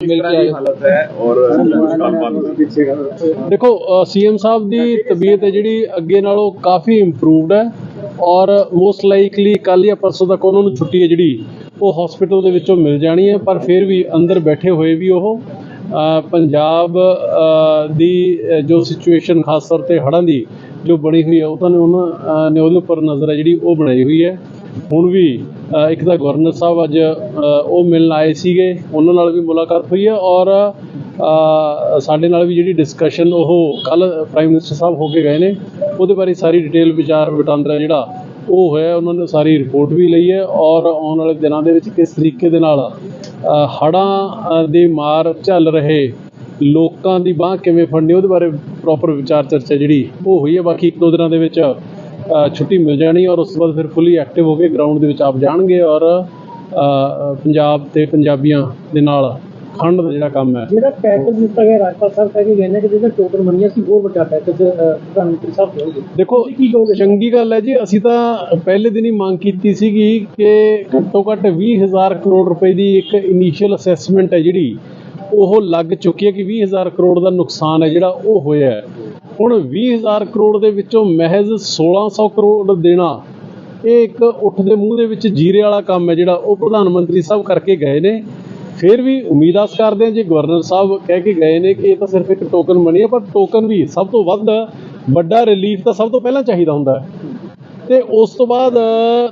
ਮਿਲ ਕੇ ਆਏ। ਹਾਲਤ ਹੈ ਔਰ ਗੱਲਬਾਤ ਦੇਖੋ ਸੀਐਮ ਸਾਹਿਬ ਦੀ ਤਬੀਅਤ ਹੈ ਜਿਹੜੀ ਅੱਗੇ ਨਾਲੋਂ ਕਾਫੀ ਇੰਪਰੂਵਡ ਹੈ ਔਰ ਮੋਸਟ ਲਾਈਕਲੀ ਕੱਲ੍ਹ ਜਾਂ ਪਰਸੋਂ ਤੱਕ ਉਹਨਾਂ ਨੂੰ ਛੁੱਟੀ ਹੈ ਜਿਹੜੀ ਉਹ ਹਸਪੀਟਲ ਦੇ ਵਿੱਚੋਂ ਮਿਲ ਜਾਣੀ ਹੈ ਪਰ ਫਿਰ ਵੀ ਅੰਦਰ ਬੈਠੇ ਹੋਏ ਵੀ ਉਹ ਪੰਜਾਬ ਦੀ ਜੋ ਸਿਚੁਏਸ਼ਨ ਖਾਸ ਤੌਰ ਤੇ ਹੜ੍ਹਾਂ ਦੀ ਜੋ ਬਣੀ ਹੋਈ ਹੈ ਉਹ ਤਾਂ ਉਹਨਾਂ ਨੇ ਉਹਦੇ ਉੱਪਰ ਨਜ਼ਰ ਹੈ ਜਿਹੜੀ ਉਹ ਬਣਾਈ ਹੋਈ ਹੈ। ਹੁਣ ਵੀ ਇੱਕ ਤਾਂ ਗਵਰਨਰ ਸਾਹਿਬ ਅੱਜ ਉਹ ਮਿਲਣ ਆਏ ਸੀਗੇ ਉਹਨਾਂ ਨਾਲ ਵੀ ਮੁਲਾਕਾਤ ਹੋਈ ਹੈ ਔਰ ਸਾਡੇ ਨਾਲ ਵੀ ਜਿਹੜੀ ਡਿਸਕਸ਼ਨ ਉਹ ਕੱਲ ਪ੍ਰਾਈਮ ਮਿਨਿਸਟਰ ਸਾਹਿਬ ਹੋ ਕੇ ਗਏ ਨੇ ਉਹਦੇ ਬਾਰੇ ਸਾਰੀ ਡਿਟੇਲ ਵਿਚਾਰ ਵਟਾਂਦਰਾ ਜਿਹੜਾ ਉਹ ਹੋਇਆ ਉਹਨਾਂ ਨੇ ਸਾਰੀ ਰਿਪੋਰਟ ਵੀ ਲਈ ਹੈ ਔਰ ਆਉਣ ਵਾਲੇ ਦਿਨਾਂ ਦੇ ਵਿੱਚ ਕਿਸ ਤਰੀਕੇ ਦੇ ਨਾਲ ਅ, ਹੜ੍ਹਾਂ ਦੀ ਮਾਰ ਝੱਲ ਰਹੇ ਲੋਕਾਂ ਦੀ ਬਾਹ ਕਿਵੇਂ ਫੜਨੀ ਉਹਦੇ ਬਾਰੇ ਪ੍ਰੋਪਰ ਵਿਚਾਰ ਚਰਚਾ ਜਿਹੜੀ ਉਹ ਹੋਈ ਹੈ ਬਾਕੀ ਇੱਕ ਦੋ ਦਿਨਾਂ ਦੇ ਵਿੱਚ ਛੁੱਟੀ ਮਿਲ ਜਾਣੀ ਔਰ ਉਸ ਤੋਂ ਬਾਅਦ ਫਿਰ ਫੁੱਲੀ ਐਕਟਿਵ ਹੋ ਕੇ ਗਰਾਊਂਡ ਦੇ ਵਿੱਚ ਆਪ ਜਾਣਗੇ ਔਰ ਪੰਜਾਬ ਤੇ ਪੰਜਾਬੀਆਂ ਦੇ ਨਾਲ ਖੰਡ ਦਾ ਜਿਹੜਾ ਕੰਮ ਹੈ। ਜਿਹੜਾ ਪੈਕੇਜ ਦਿੱਤਾ ਗਿਆ ਰਾਜਪਾਲ ਸਾਹਿਬ ਕਹਿ ਕੇ ਗਏ ਨੇ ਕਿ ਜਿਹਦਾ ਟੋਕਨ ਬਣੀਆਂ ਸੀ ਹੋਰ ਵੱਡਾ ਪੈਕੇਜ ਪ੍ਰਧਾਨ ਮੰਤਰੀ ਸਾਹਿਬ ਦੇਣਗੇ ਦੇਖੋ ਚੰਗੀ ਗੱਲ ਹੈ ਜੀ ਅਸੀਂ ਤਾਂ ਪਹਿਲੇ ਦਿਨ ਹੀ ਮੰਗ ਕੀਤੀ ਸੀਗੀ ਕਿ ਘੱਟੋ ਘੱਟ 20000 ਕਰੋੜ ਰੁਪਏ ਦੀ ਇੱਕ ਇਨੀਸ਼ੀਅਲ ਅਸੈਸਮੈਂਟ ਹੈ ਜਿਹੜੀ ਉਹ ਲੱਗ ਚੁੱਕੀ ਹੈ ਕਿ 20000 ਕਰੋੜ ਦਾ ਨੁਕਸਾਨ ਹੈ ਜਿਹੜਾ ਉਹ ਹੋਇਆ ਹੈ। ਹੁਣ 20000 ਕਰੋੜ ਦੇ ਵਿੱਚੋਂ ਮਹਿਜ਼ 1600 ਕਰੋੜ ਦੇਣਾ, ਇਹ ਇੱਕ ਉੱਠ ਦੇ ਮੂੰਹ ਦੇ ਵਿੱਚ ਜੀਰੇ ਵਾਲਾ ਕੰਮ ਹੈ ਜਿਹੜਾ ਉਹ ਪ੍ਰਧਾਨ ਮੰਤਰੀ ਸਾਹਿਬ ਕਰਕੇ ਗਏ ਨੇ। ਫਿਰ ਵੀ ਉਮੀਦ ਆਸ ਕਰਦੇ ਹਾਂ, ਜੇ ਗਵਰਨਰ ਸਾਹਿਬ ਕਹਿ ਕੇ ਗਏ ਨੇ ਕਿ ਇਹ ਤਾਂ ਸਿਰਫ ਇੱਕ ਟੋਕਨ ਬਣੀ ਹੈ, ਪਰ ਟੋਕਨ ਵੀ ਸਭ ਤੋਂ ਵੱਧ ਵੱਡਾ ਰਿਲੀਫ ਤਾਂ ਸਭ ਤੋਂ ਪਹਿਲਾਂ ਚਾਹੀਦਾ ਹੁੰਦਾ ਹੈ। ਤੇ ਉਸ ਤੋਂ ਬਾਅਦ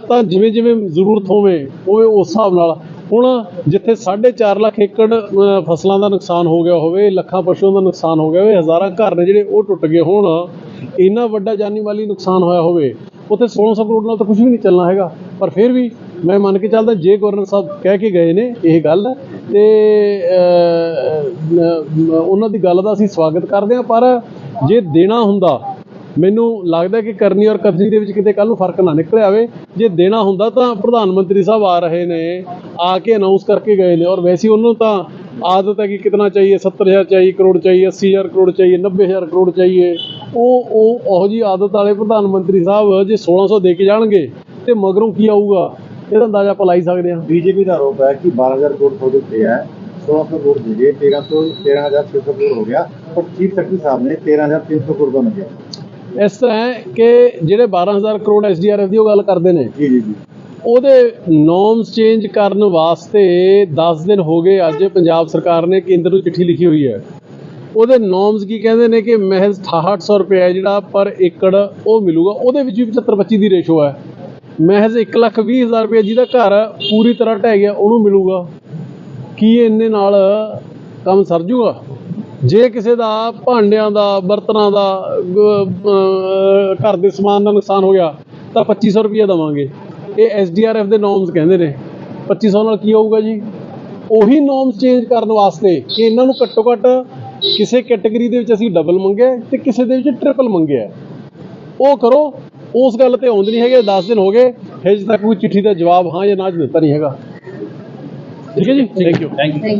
ਤਾਂ ਜਿਵੇਂ ਜਿਵੇਂ ਜ਼ਰੂਰਤ ਹੋਵੇ ਉਵੇਂ ਉਸ ਹਿਸਾਬ ਨਾਲ ਹੁਣ ਜਿੱਥੇ 4.5 ਲੱਖ ਏਕੜ ਫਸਲਾਂ ਦਾ ਨੁਕਸਾਨ ਹੋ ਗਿਆ ਹੋਵੇ, ਲੱਖਾਂ ਪਸ਼ੂਆਂ ਦਾ ਨੁਕਸਾਨ ਹੋ ਗਿਆ ਹੋਵੇ, ਹਜ਼ਾਰਾਂ ਘਰ ਨੇ ਜਿਹੜੇ ਉਹ ਟੁੱਟ ਗਏ ਹੋਣ, ਇੰਨਾ ਵੱਡਾ ਜਾਨੀ ਮਾਲੀ ਨੁਕਸਾਨ ਹੋਇਆ ਹੋਵੇ, ਉੱਥੇ 1600 ਕਰੋੜ ਨਾਲ ਤਾਂ ਕੁਝ ਵੀ ਨਹੀਂ ਚੱਲਣਾ ਹੈਗਾ। ਪਰ ਫਿਰ ਵੀ ਮੈਂ ਮੰਨ ਕੇ ਚੱਲਦਾ, ਜੇ ਗਵਰਨਰ ਸਾਹਿਬ ਕਹਿ ਕੇ ਗਏ ਨੇ ਇਹ ਗੱਲ, ਤੇ ਉਹਨਾਂ ਦੀ ਗੱਲ ਦਾ ਅਸੀਂ ਸਵਾਗਤ ਕਰਦੇ ਹਾਂ, ਪਰ ਜੇ ਦੇਣਾ ਹੁੰਦਾ ਮੈਨੂੰ ਲੱਗਦਾ ਕਿ ਕਰਨੀ ਔਰ ਕਬਜ਼ੀ ਦੇ ਵਿੱਚ ਕਿਤੇ ਕੱਲ ਨੂੰ ਫ਼ਰਕ ਨਾ ਨਿਕਲ ਆਵੇ। ਜੇ ਦੇਣਾ ਹੁੰਦਾ ਤਾਂ ਪ੍ਰਧਾਨ ਮੰਤਰੀ ਸਾਹਿਬ ਆ ਰਹੇ ਨੇ, ਆ ਕੇ ਅਨਾਉਂਸ ਕਰਕੇ ਗਏ ਨੇ ਔਰ ਵੈਸੇ ਉਹਨੂੰ ਤਾਂ ਆਦਤ ਹੈ ਕਿ ਕਿਤਨਾ ਚਾਹੀਏ 70000 ਚਾਹੀਏ, ਕਰੋੜ ਚਾਹੀਏ 80000 ਕਰੋੜ ਚਾਹੀਏ 90000 ਕਰੋੜ ਚਾਹੀਏ। ਉਹ ਉਹ, ਉਹੋ ਜੀ ਆਦਤ ਵਾਲੇ ਪ੍ਰਧਾਨ ਮੰਤਰੀ ਸਾਹਿਬ ਜੇ 1600 ਦੇ ਕੇ ਜਾਣਗੇ ਤੇ ਮਗਰੋਂ ਕੀ ਆਊਗਾ? ਇਹਦਾ ਅੰਦਾਜ਼ਾ ਆਪਾਂ ਲਾਈ ਸਕਦੇ ਹਾਂ। ਬੀਜੇਪੀ ਦਾ ਆਰੋਪ ਹੈ ਕਿ 12000 ਕਰੋੜ ਹੋ ਦਿੱਤੇ ਹੈ 1600 ਕਰੋੜ ਦੇ 1300 13600 ਕਰੋੜ ਹੋ ਗਿਆ, ਪਰ ਚੀਫ ਸੈਕਟਰੀ ਸਾਹਿਬ ਨੇ 13300 ਕਰੋੜ ਦਾ ਮੰਗਿਆ। ਇਸ ਤਰ੍ਹਾਂ ਕਿ ਜਿਹੜੇ 12000 ਕਰੋੜ ਐਸਡੀਆਰਐਫ ਦੀ ਉਹ ਗੱਲ ਕਰਦੇ ਨੇ। ਜੀ ਜੀ ਜੀ। ਉਹਦੇ ਨੋਰਮਸ ਚੇਂਜ ਕਰਨ ਵਾਸਤੇ 10 ਦਿਨ ਹੋ ਗਏ ਅੱਜ ਪੰਜਾਬ ਸਰਕਾਰ ਨੇ ਕੇਂਦਰ ਨੂੰ ਚਿੱਠੀ ਲਿਖੀ ਹੋਈ ਹੈ। ਉਹਦੇ ਨੋਰਮਸ ਕੀ ਕਹਿੰਦੇ ਨੇ ਕਿ ਮਹਿਜ਼ 6800 ਰੁਪਏ ਜਿਹੜਾ ਪਰ ਏਕੜ ਉਹ ਮਿਲੂਗਾ। ਉਹਦੇ ਵਿੱਚ ਵੀ 75 25 ਦੀ ਰੇਸ਼ੋ ਹੈ। ਮਹਿਜ਼ 120000 ਰੁਪਏ ਜਿਹਦਾ ਘਰ ਪੂਰੀ ਤਰ੍ਹਾਂ ਢਹਿ ਗਿਆ ਉਹਨੂੰ ਮਿਲੂਗਾ। ਕੀ ਇਹਨੇ ਨਾਲ ਕੰਮ ਸਰ ਜੂਗਾ? ਜੇ ਕਿਸੇ ਦਾ ਭਾਂਡਿਆਂ ਦਾ ਬਰਤਨਾਂ ਦਾ ਘਰ ਦੇ ਸਮਾਨ ਦਾ ਨੁਕਸਾਨ ਹੋ ਗਿਆ ਤਾਂ 2500 ਰੁਪਏ ਦਵਾਂਗੇ। ਇਹ ਐਸਡੀਆਰਐਫ ਦੇ ਨਾਰਮਸ ਕਹਿੰਦੇ ਨੇ। 2500 ਨਾਲ ਕੀ ਹੋਊਗਾ ਜੀ? ਉਹੀ ਨਾਰਮਸ ਚੇਂਜ ਕਰਨ ਵਾਸਤੇ ਕਿ ਇਹਨਾਂ ਨੂੰ ਘੱਟੋ ਘੱਟ ਕਿਸੇ ਕੈਟਾਗਰੀ ਦੇ ਵਿੱਚ ਅਸੀਂ ਡਬਲ ਮੰਗਿਆ ਤੇ ਕਿਸੇ ਦੇ ਵਿੱਚ ਟ੍ਰਿਪਲ ਮੰਗਿਆ ਉਹ ਕਰੋ ਉਸ ਗੱਲ ਤੇ ਆਉਂਦੇ ਨਹੀਂ ਹੈਗੇ 10 ਦਿਨ ਹੋ ਗਏ ਹਜੇ ਤੱਕ ਕੋਈ ਚਿੱਠੀ ਦਾ ਜਵਾਬ ਹਾਂ ਜਾਂ ਨਾ ਦਿੱਤਾ ਨਹੀਂ ਹੈਗਾ। ਠੀਕ ਹੈ ਜੀ? Thank you thank you